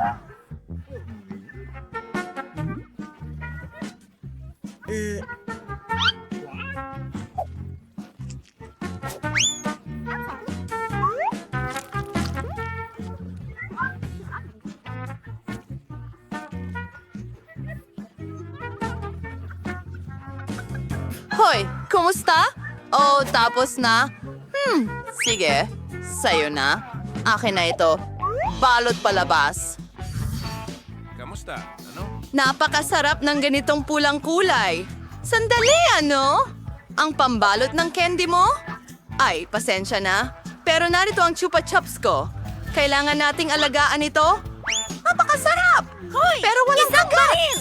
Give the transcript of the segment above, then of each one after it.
Hoy, kumusta? Oh, tapos na? Hmm, sige. Sa'yo na. Akin na ito. Balot palabas. Kamusta? Ano? Napakasarap ng ganitong pulang kulay. Sandali, ano? Ang pambalot ng candy mo? Ay, pasensya na. Pero narito ang chupa chups ko. Kailangan nating alagaan ito. Napakasarap! Hoy! Pero walang kagat!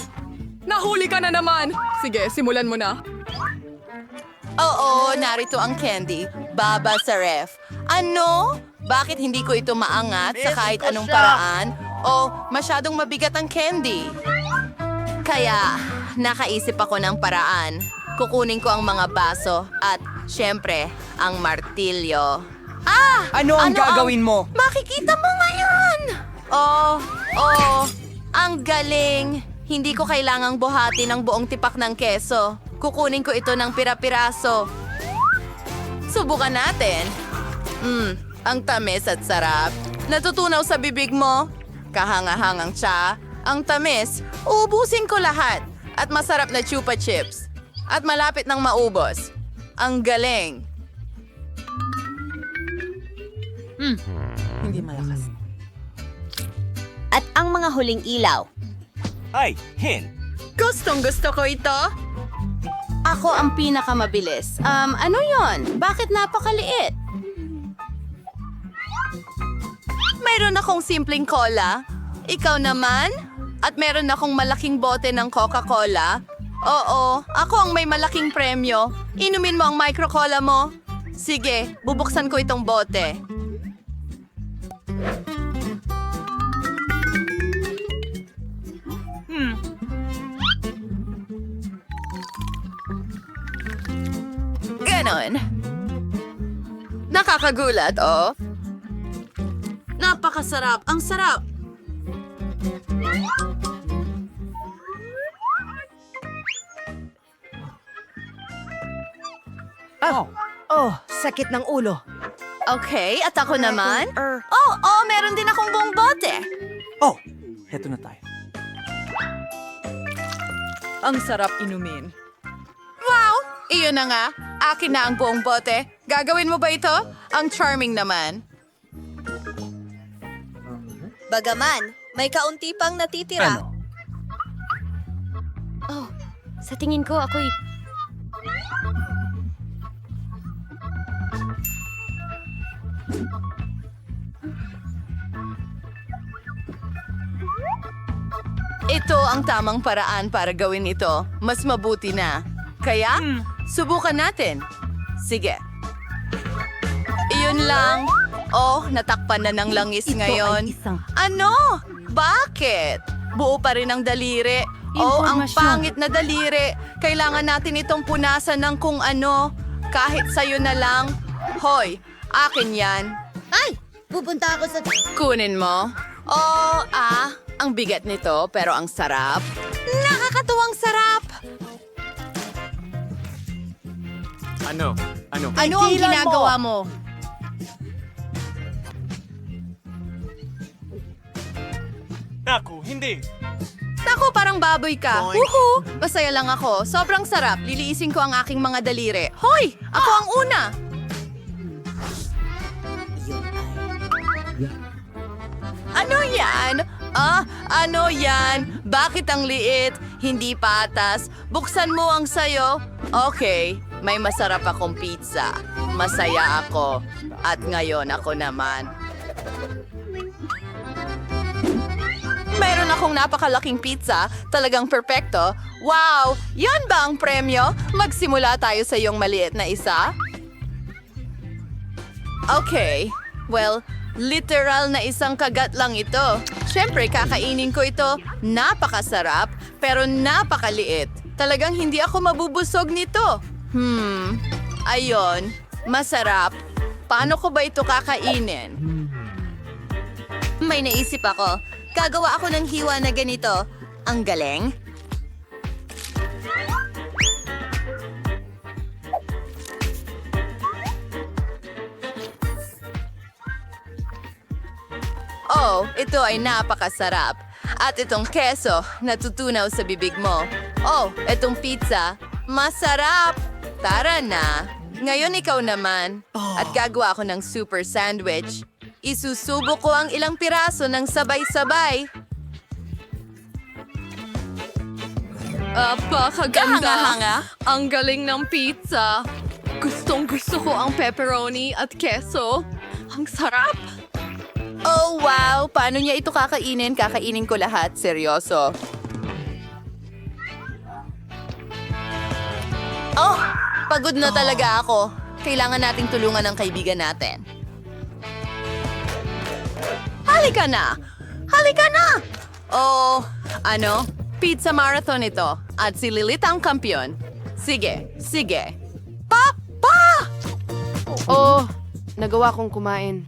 Nahuli ka na naman! Sige, simulan mo na. Oo, narito ang candy. Baba sa ref. Ano? Bakit hindi ko ito maangat sa kahit anong paraan? O masyadong mabigat ang candy? Kaya, nakaisip ako ng paraan. Kukunin ko ang mga baso at, syempre, ang martilyo. Ah! Ano ang gagawin mo? Makikita mo ngayon! Oh, oh, ang galing! Hindi ko kailangang buhati ng buong tipak ng keso. Kukunin ko ito ng pira-piraso. Subukan natin. Hmm, ang tamis at sarap. Natutunaw sa bibig mo. Kahanga-hangang siya. Ang tamis, uubusin ko lahat. At masarap na chupa chips. At malapit ng maubos. Ang galing. At ang mga huling ilaw. Ay, Hin. Gustong gusto ko ito. Ako ang pinakamabilis. Um, ano yon? Bakit napakaliit? Mayroon akong simpleng cola. Ikaw naman? At meron akong malaking bote ng Coca-Cola. Oo, ako ang may malaking premyo. Inumin mo ang micro-cola mo. Sige, bubuksan ko itong bote. Ganon. Nakakagulat, oh. Napakasarap. Ang sarap. Oh, oh, sakit ng ulo. Okay, at ako naman? Oh, oh, meron din akong buong bote. Oh, heto na tayo. Ang sarap inumin. Wow! Iyon na nga. Akin na ang buong bote. Gagawin mo ba ito? Ang charming naman. Bagaman, may kaunti pang natitira. Ano? Oh, sa tingin ko ako'y... Ito ang tamang paraan para gawin ito. Mas mabuti na. Kaya, subukan natin. Sige. Iyon lang. Oh, natakpan na ng langis ngayon. Ano? Bakit? Buo pa rin ang daliri. Oh, ang pangit na daliri. Kailangan natin itong punasan ng kung ano. Kahit sa'yo na lang. Hoy, akin yan. Ay! Pupunta ako sa... Kunin mo. Oh, ah, ang bigat nito pero ang sarap. Nakakatuwang sarap. Ano? Ano? Ano ang ginagawa mo? Naku, hindi. Naku, parang baboy ka. Woohoo! Masaya lang ako. Sobrang sarap. Liliisin ko ang aking mga daliri. Hoy! Ako ang una! Ano yan? Ah, ano yan? Bakit ang liit? Hindi patas. Buksan mo ang sayo. Okay, may masarap akong pizza. Masaya ako. At ngayon ako naman. Meron akong napakalaking pizza, talagang perpekto. Wow! Yan ba ang premyo? Magsimula tayo sa iyong maliit na isa? Okay. Well, literal na isang kagat lang ito. Siyempre, kakainin ko ito. Napakasarap, pero napakaliit. Talagang hindi ako mabubusog nito. Hmm, ayon. Masarap. Paano ko ba ito kakainin? May naisip ako. Gagawa ako ng hiwa na ganito. Ang galing. Oh, ito ay napakasarap. At itong keso, natutunaw sa bibig mo. Oh, itong pizza, masarap! Tara na! Ngayon ikaw naman. At gagawa ako ng super sandwich. Isusubo ko ang ilang piraso ng sabay-sabay. Apakaganda. Kahanga-hanga. Ang galing ng pizza. Gustong gusto ko ang pepperoni at keso. Ang sarap. Oh, wow! Paano niya ito kakainin? Kakainin ko lahat. Seryoso. Oh! Pagod na talaga ako. Kailangan nating tulungan ng kaibigan natin. Halika na! Halika na! Oh, ano? Pizza marathon ito. At si Lilith ang kampiyon. Sige, sige. Papa! Oh, nagawa kong kumain.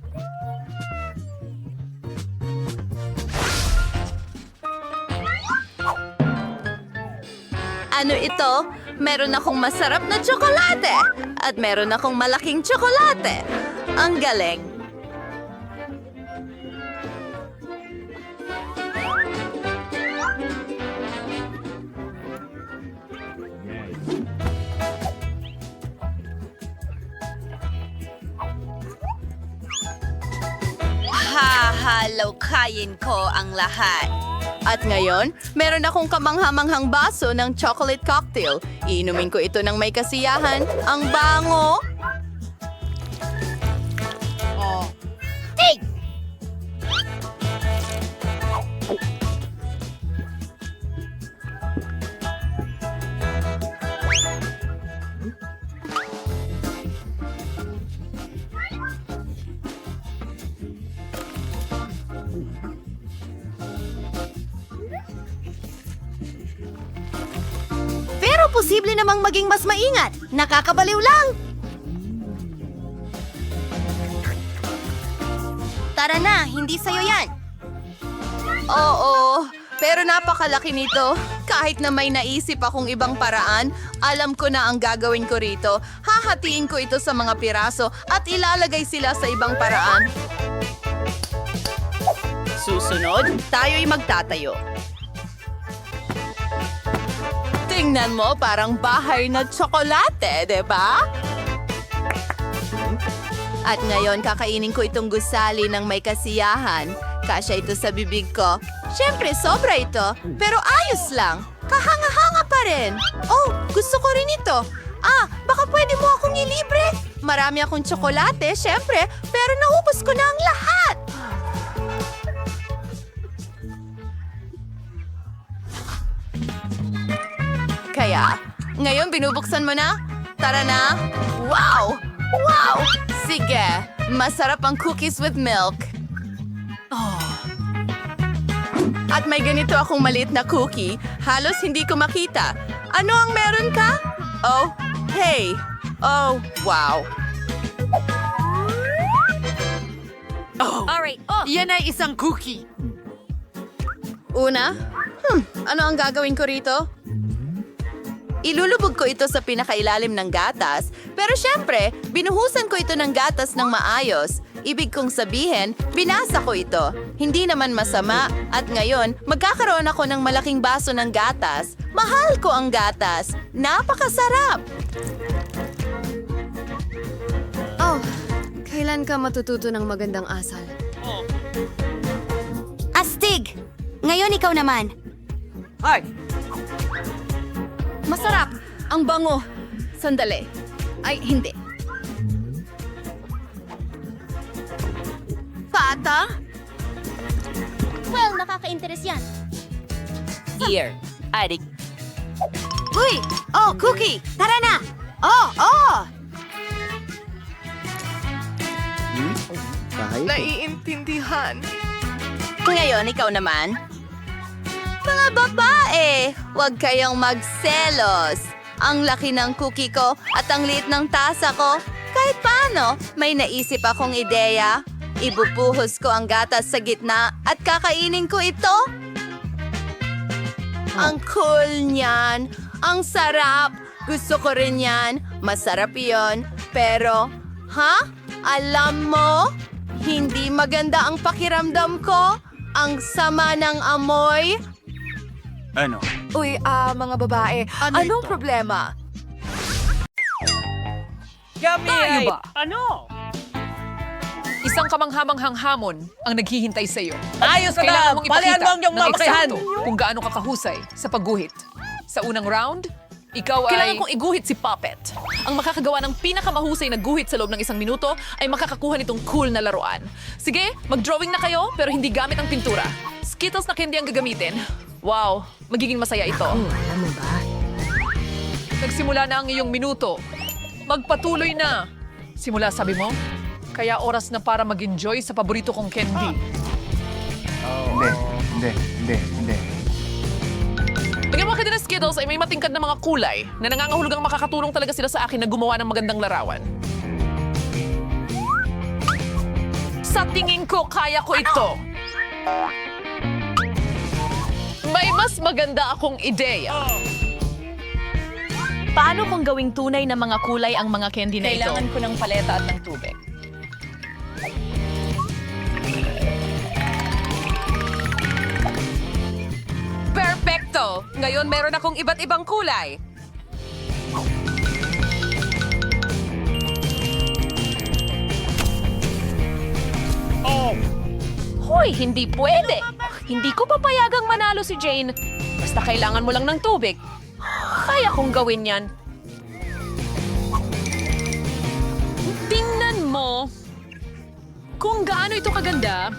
Ano ito? Meron akong masarap na tsokolate at meron akong malaking tsokolate. Ang galing. Hahalawkayin ko ang lahat. At ngayon, meron akong kamanghamanghang baso ng chocolate cocktail. Iinumin ko ito ng may kasiyahan. Ang bango! Posible namang maging mas maingat. Nakakabaliw lang. Tara na, hindi sa'yo yan. Oo, pero napakalaki nito. Kahit na may naisip akong ibang paraan, alam ko na ang gagawin ko rito. Hahatiin ko ito sa mga piraso at ilalagay sila sa ibang paraan. Susunod, tayo'y magtatayo. Tingnan mo, parang bahay na tsokolate, di ba? At ngayon, kakainin ko itong gusali ng may kasiyahan. Kasya ito sa bibig ko. Siyempre, sobra ito. Pero ayos lang. Kahanga-hanga pa rin. Oh, gusto ko rin ito. Ah, baka pwede mo akong ilibre. Marami akong tsokolate, siyempre. Pero naubos ko na ang lahat. Kaya, ngayon binubuksan mo na? Tara na! Wow! Wow! Sige, masarap ang cookies with milk. At may ganito akong maliit na cookie. Halos hindi ko makita. Ano ang meron ka? Oh, hey! Oh, wow! Alright, yan ay isang cookie. Una, hmm, ano ang gagawin ko rito? Ilulubog ko ito sa pinakailalim ng gatas, pero syempre, binuhusan ko ito ng gatas ng maayos. Ibig kong sabihin, binasa ko ito. Hindi naman masama, at ngayon, magkakaroon ako ng malaking baso ng gatas. Mahal ko ang gatas. Napakasarap! Oh, kailan ka matututo ng magandang asal? Astig! Ngayon ikaw naman. Ay! Masarap! Ang bango! Sandali. Ay, hindi. Pata? Well, nakaka-interes yan. Here. Adik. Uy! Oh, cookie! Tara na! Oh, oh! Naiintindihan. Ngayon, ikaw naman. Mga babae, huwag kayong magselos. Ang laki ng cookie ko at ang liit ng tasa ko. Kahit paano, may naisip akong ideya. Ibubuhos ko ang gatas sa gitna at kakainin ko ito. Ang cool niyan. Ang sarap. Gusto ko rin yan. Masarap yon. Pero, ha? Alam mo, hindi maganda ang pakiramdam ko. Ang sama ng amoy. Ano? Uy, ah, mga babae, anong problema? Tayo ba? Ano? Isang kamanghamanghang hamon ang naghihintay sa iyo. Ayos ka Kailangan na! mong Palihan ipakita mo ang iyong ng eksakto kung gaano ka kahusay sa pagguhit. Sa unang round, ikaw ay... Kailangan kong iguhit si Puppet. Ang makakagawa ng pinakamahusay na guhit sa loob ng isang minuto ay makakakuha nitong cool na laruan. Sige, mag-drawing na kayo pero hindi gamit ang pintura. Skittles na candy ang gagamitin. Wow, magiging masaya ito. Nagsimula na ang iyong minuto. Magpatuloy na. Simula sabi mo, kaya oras na para mag-enjoy sa paborito kong candy. Hindi, hindi, hindi, hindi. Bigyan mo kita ng Skittles ay may matingkad na mga kulay na nangangahulugang makakatulong talaga sila sa akin na gumawa ng magandang larawan. Sa tingin ko, kaya ko ito. May mas maganda akong ideya. Paano kung gawing tunay na mga kulay ang mga candy na ito? Kailangan ko ng paleta at ng tubig. Perfecto! Ngayon meron akong iba't ibang kulay. Hoy, hindi pwede! Hindi ko papayagang manalo si Jane. Basta kailangan mo lang ng tubig. Kaya kong gawin yan. Tingnan mo kung gaano ito kaganda.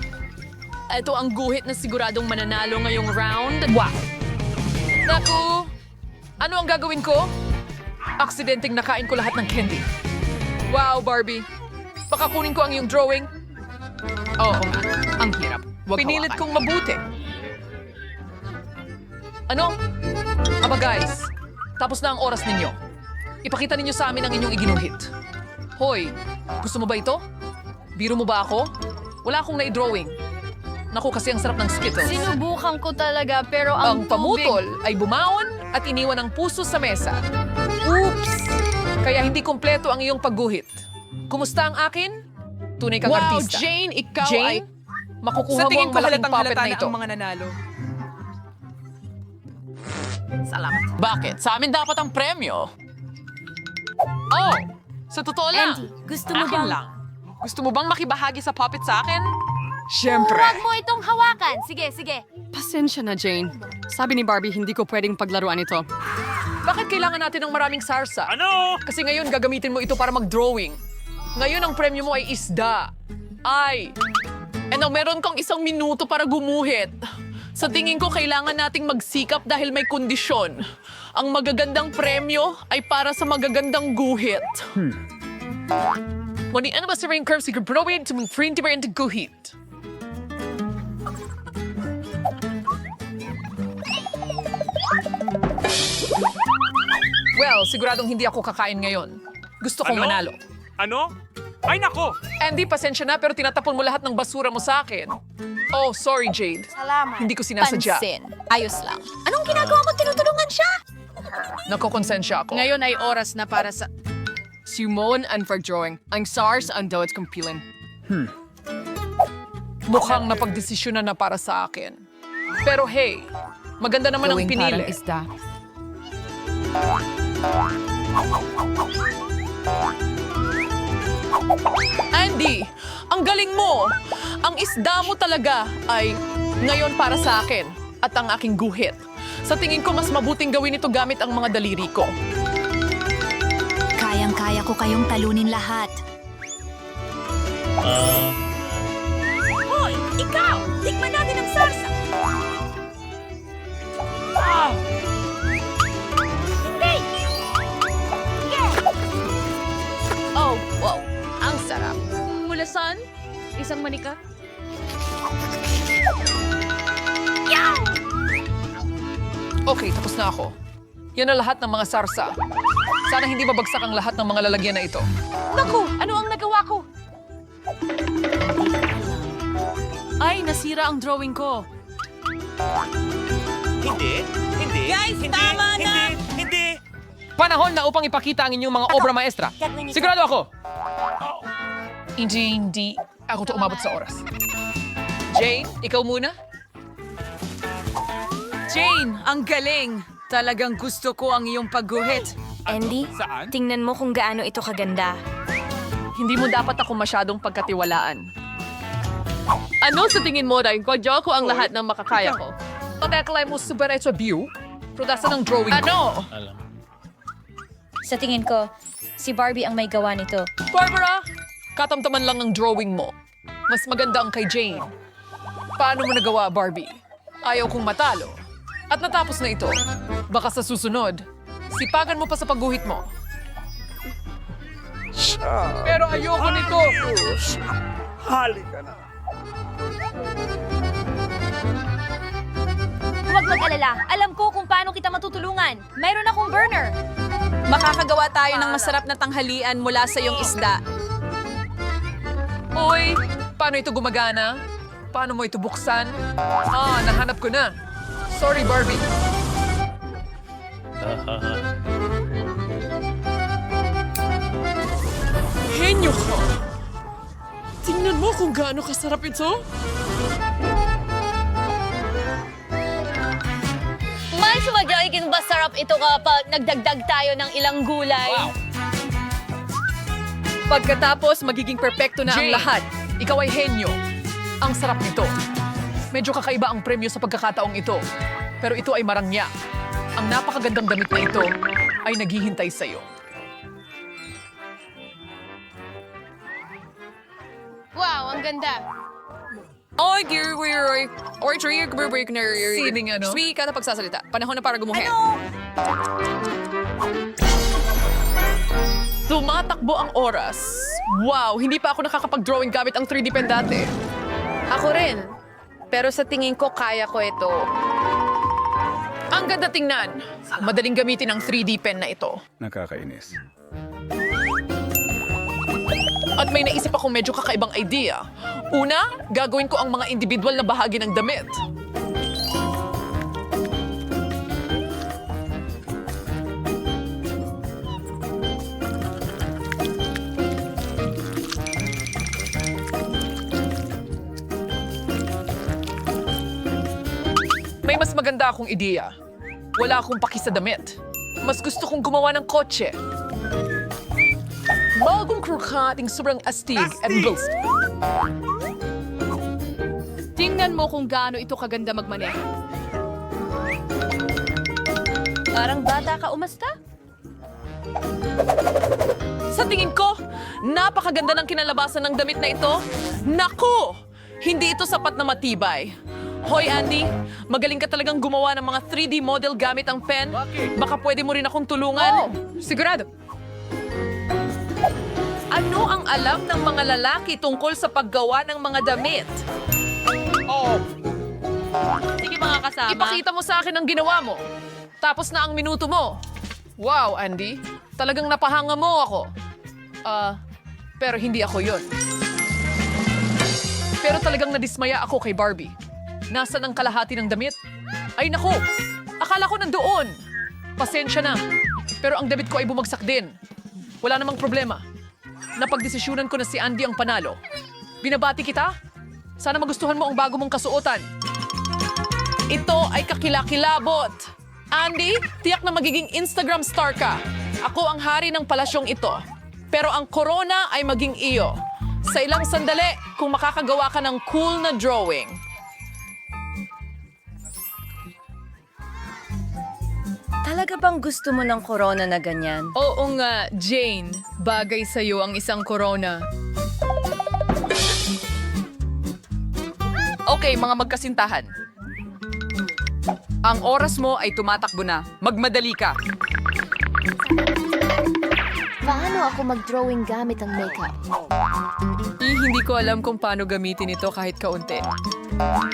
Ito ang guhit na siguradong mananalo ngayong round. Wow! Naku! Ano ang gagawin ko? Aksidenteng nakain ko lahat ng candy. Wow, Barbie! Baka kunin ko ang iyong drawing. Oo ang hirap. Pinilit kong mabuti. Ano? Aba guys, tapos na ang oras ninyo. Ipakita ninyo sa amin ang inyong iginuhit. Hoy, gusto mo ba ito? Biro mo ba ako? Wala akong na-drawing. Naku, kasi ang sarap ng Skittles. Sinubukan ko talaga pero ang ang, pamutol ay bumaon at iniwan ang puso sa mesa. Oops! Kaya hindi kompleto ang iyong pagguhit. Kumusta ang akin? Tunay kang Wow, artista. Jane, ikaw Jane, ay... makukuha Sa mo tingin ang ko malaking halatang puppet halata na na ito. ang mga nanalo. Bakit? Sa amin dapat ang premyo. Oh! Sa totoo lang. Andy, gusto mo akin bang... lang. Gusto mo bang makibahagi sa puppet sa akin? Siyempre. Huwag mo itong hawakan. Sige, sige. Pasensya na, Jane. Sabi ni Barbie, hindi ko pwedeng paglaruan ito. Bakit kailangan natin ng maraming sarsa? Ano? Kasi ngayon gagamitin mo ito para mag-drawing. Ngayon ang premyo mo ay isda. Ay! And now meron kang isang minuto para gumuhit. Sa tingin ko, kailangan nating magsikap dahil may kondisyon. Ang magagandang premyo ay para sa magagandang guhit. Hmm. Wani ano ba sa ring curve si Gabrowin to mong friend ba into guhit? Well, siguradong hindi ako kakain ngayon. Gusto kong Ano? manalo. Ano? Ay nako! Andy, pasensya na pero tinatapon mo lahat ng basura mo sa akin. Oh, sorry Jade. Salamat. Hindi ko sinasadya. Pansin. Ayos lang. Anong ginagawa mo? Tinutulungan siya? Nakokonsensya ako. Ngayon ay oras na para sa... Simone and for drawing. Ang SARS ang Doet Kumpilan. Mukhang napagdesisyonan na para sa akin. Pero hey, maganda naman ang pinili. isda. Andy, ang galing mo! Ang isda mo talaga ay ngayon para sa akin at ang aking guhit. Sa tingin ko, mas mabuting gawin ito gamit ang mga daliri ko. Kayang-kaya ko kayong talunin lahat. Hoy, ikaw! Tikman natin ang sarsa! Hindi! Mulasan? Isang manika? Okay, tapos na ako. Yan na lahat ng mga sarsa. Sana hindi mabagsak ang lahat ng mga lalagyan na ito. Naku, ano ang nagawa ko? Ay, nasira ang drawing ko. Hindi. Hindi. Guys, hindi, tama na! Hindi. Hindi. Panahon na upang ipakita ang inyong mga obra maestra. Sigurado ako. Hindi, hindi. Ako to umabot sa oras. Jane, ikaw muna? Jane, ang galing! Talagang gusto ko ang iyong pagguhit. Andy, Saan? tingnan mo kung gaano ito kaganda. Hindi mo dapat ako masyadong pagkatiwalaan. Ano sa tingin mo, Ryan? Kwadyo ko ang lahat ng makakaya ko. Pateklay mo super sa view. Prodasa ng drawing. Ano? Sa tingin ko, si Barbie ang may gawa nito. Barbara, katamtaman lang ang drawing mo. Mas maganda ang kay Jane. Paano mo nagawa, Barbie? Ayaw kong matalo. At natapos na ito. Baka sa susunod, sipagan mo pa sa pagguhit mo. Pero ayoko nito. Halika na. Huwag mag-alala. Alam ko kung paano kita matutulungan. Mayroon akong burner. Makakagawa tayo ng masarap na tanghalian mula sa iyong isda. Uy, paano ito gumagana? Paano mo ito buksan? Ah, nahanap ko na. Sorry, Barbie. Henyo ka! Tingnan mo kung gaano kasarap ito. Mas magiging masarap ito kapag nagdagdag tayo ng ilang gulay. Pagkatapos, magiging perpekto na ang Jane. lahat. Ikaw ay henyo. Ang sarap nito. Medyo kakaiba ang premyo sa pagkakataong ito. Pero ito ay marangya. Ang napakagandang damit na ito ay naghihintay sa'yo. Wow, ang ganda. Oy, dear, we're or tree, break na Sining ano? Sweet ka na pagsasalita. Panahon na para gumuhin. Tumatakbo ang oras. Wow, hindi pa ako nakakapag-drawing gamit ang 3D pen dati. Ako rin. Pero sa tingin ko, kaya ko ito. Ang ganda tingnan. Madaling gamitin ang 3D pen na ito. Nakakainis. At may naisip akong medyo kakaibang idea. Una, gagawin ko ang mga individual na bahagi ng damit. Mas maganda akong ideya. Wala akong paki sa damit. Mas gusto kong gumawa ng kotse. Bagong krukating sobrang astig at boast. Tingnan mo kung gaano ito kaganda magmaneho. Parang bata ka umasta. Sa tingin ko, napakaganda ng kinalabasan ng damit na ito. Naku! Hindi ito sapat na matibay. Hoy Andy, magaling ka talagang gumawa ng mga 3D model gamit ang pen. Baka pwede mo rin akong tulungan. Sigurado. Ano ang alam ng mga lalaki tungkol sa paggawa ng mga damit? Sige mga kasama. Ipakita mo sa akin ang ginawa mo. Tapos na ang minuto mo. Wow, Andy. Talagang napahanga mo ako. Ah, pero hindi ako yon. Pero talagang nadismaya ako kay Barbie. Nasaan ang kalahati ng damit? Ay naku! Akala ko nandoon. Pasensya na. Pero ang damit ko ay bumagsak din. Wala namang problema. Napagdesisyonan ko na si Andy ang panalo. Binabati kita? Sana magustuhan mo ang bago mong kasuotan. Ito ay kakilakilabot. Andy, tiyak na magiging Instagram star ka. Ako ang hari ng palasyong ito. Pero ang corona ay maging iyo. Sa ilang sandali, kung makakagawa ka ng cool na drawing. Talaga bang gusto mo ng corona na ganyan? Oo nga, Jane. Bagay sa'yo ang isang corona. Okay, mga magkasintahan. Ang oras mo ay tumatakbo na. Magmadali ka. Paano ako mag-drawing gamit ang makeup? Eh, hindi ko alam kung paano gamitin ito kahit kaunti.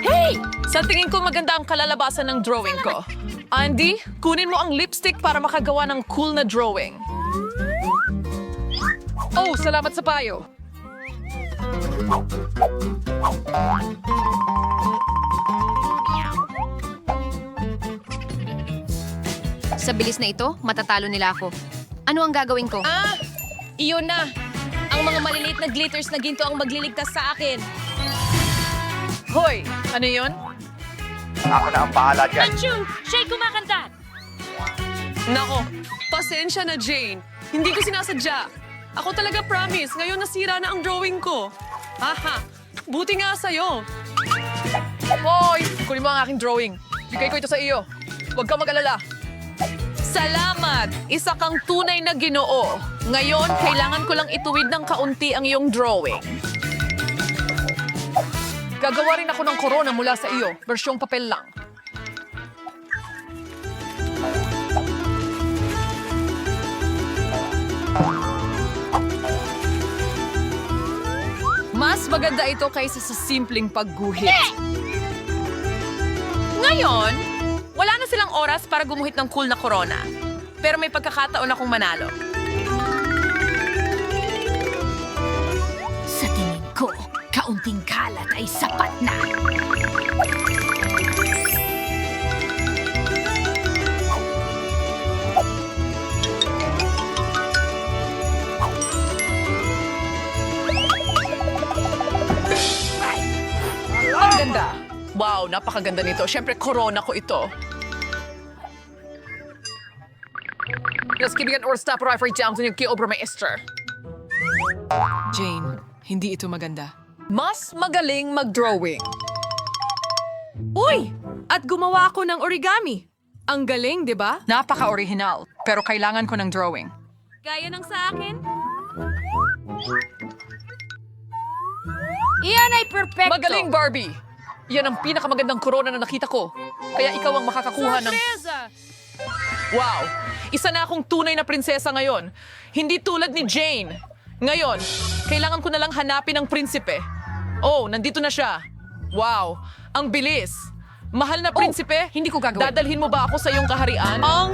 Hey! Sa tingin ko maganda ang kalalabasan ng drawing ko. Andy, kunin mo ang lipstick para makagawa ng cool na drawing. Oh, salamat sa payo. Sa bilis na ito, matatalo nila ako. Ano ang gagawin ko? Ah! Iyon na! Ang mga maliliit na glitters na ginto ang magliligtas sa akin. Hoy, ano yun? Ako na ang bahala dyan. Achoo! Shay kumakanta! Nako, pasensya na Jane. Hindi ko sinasadya. Ako talaga promise, ngayon nasira na ang drawing ko. Aha, buti nga sa'yo. Hoy, kunin mo ang aking drawing. Bigay ko ito sa iyo. Huwag kang mag-alala. Salamat! Isa kang tunay na ginoo. Ngayon, kailangan ko lang ituwid ng kaunti ang iyong drawing. Gagawa rin ako ng corona mula sa iyo. Bersyong papel lang. Mas maganda ito kaysa sa simpleng pagguhit. Ngayon, wala na silang oras para gumuhit ng cool na corona. Pero may pagkakataon akong manalo. Ay sapat na. Ang ganda! Wow, napakaganda nito. Siyempre, corona ko ito. Let's give it or stop right for down to yung over my Esther. Jane, hindi ito maganda. Mas magaling mag-drawing. Uy! At gumawa ako ng origami. Ang galing, di ba? Napaka-original, pero kailangan ko ng drawing. Gaya ng sa akin? Iyan ay perfecto. Magaling, Barbie! Yan ang pinakamagandang corona na nakita ko. Kaya ikaw ang makakakuha ng... Wow! Isa na akong tunay na prinsesa ngayon. Hindi tulad ni Jane. Ngayon, kailangan ko na lang hanapin ang prinsipe. Oh, nandito na siya. Wow! Ang bilis! Mahal na prinsipe, hindi ko gagawin. Dadalhin mo ba ako sa iyong kaharian? Ang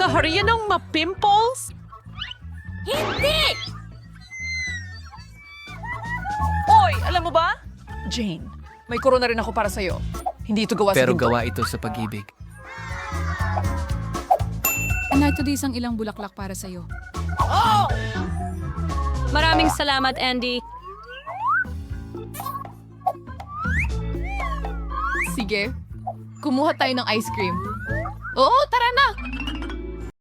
kaharian ng ma-pimples? Hindi! Oy, alam mo ba? Jane, may corona rin ako para sa'yo. Hindi ito gawa Pero sa ginto. gawa ito sa pag-ibig. Narito di isang ilang bulaklak para sa'yo. Maraming salamat, Andy. Sige, kumuha tayo ng ice cream. Oo, tara na!